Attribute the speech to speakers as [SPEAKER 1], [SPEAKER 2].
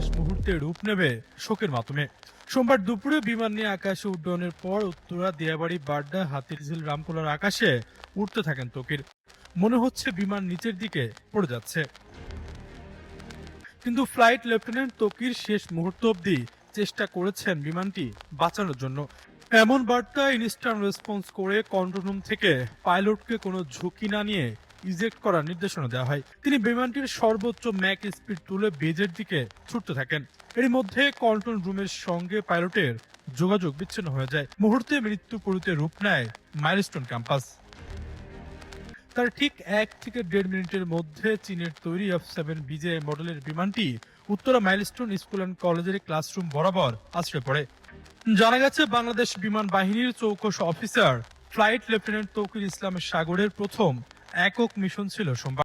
[SPEAKER 1] শেষ মুহূর্তে রূপ নেবে শোকের মাধ্যমে। সোমবার দুপুরে বিমান নিয়ে আকাশে উড্ডয়নের পর উত্তরা, দিয়াবাড়ি, বাড্ডা, হাতিরঝিল, রামকোলার আকাশে উঠতে থাকেন তকির। মনে হচ্ছে বিমান নিচের দিকে পড়ে যাচ্ছে। কিন্তু ফ্লাইট লেফটেন্যান্ট তকির শেষ মুহূর্ত অবধি চেষ্টা করেছেন বিমানটি বাঁচানোর জন্য। এমন বার্তা ইনস্ট্যান্ট রেসপন্স করে কন্ট্রোল রুম থেকে পাইলটকে কোনো ঝুঁকি না নিয়ে ইজেক্ট করার নির্দেশনা দেওয়া হয়। তিনি বিমানটির সর্বোচ্চ ম্যাক স্পিড তুলে বেজের দিকে ছুটতে থাকেন। এর মধ্যে কন্ট্রোল রুমের সঙ্গে পাইলটের যোগাযোগ বিচ্ছিন্ন হয়ে যায়। মুহূর্তে মৃত্যু পরিতে রূপ নেয় মাইলস্টোন ক্যাম্পাস। তার ঠিক এক থেকে দেড় মিনিটের মধ্যে চীনের তৈরি এফ সেভেন বিজে মডেলের বিমানটি উত্তরা মাইলস্টোন স্কুল অ্যান্ড কলেজের ক্লাসরুম বরাবর আশ্রয় পড়ে। জানা গেছে, বাংলাদেশ বিমান বাহিনীর চৌকস অফিসার, ফ্লাইট লেফটেন্যান্ট তৌকির ইসলামের সাগরের প্রথম একক মিশন ছিল সোমবার।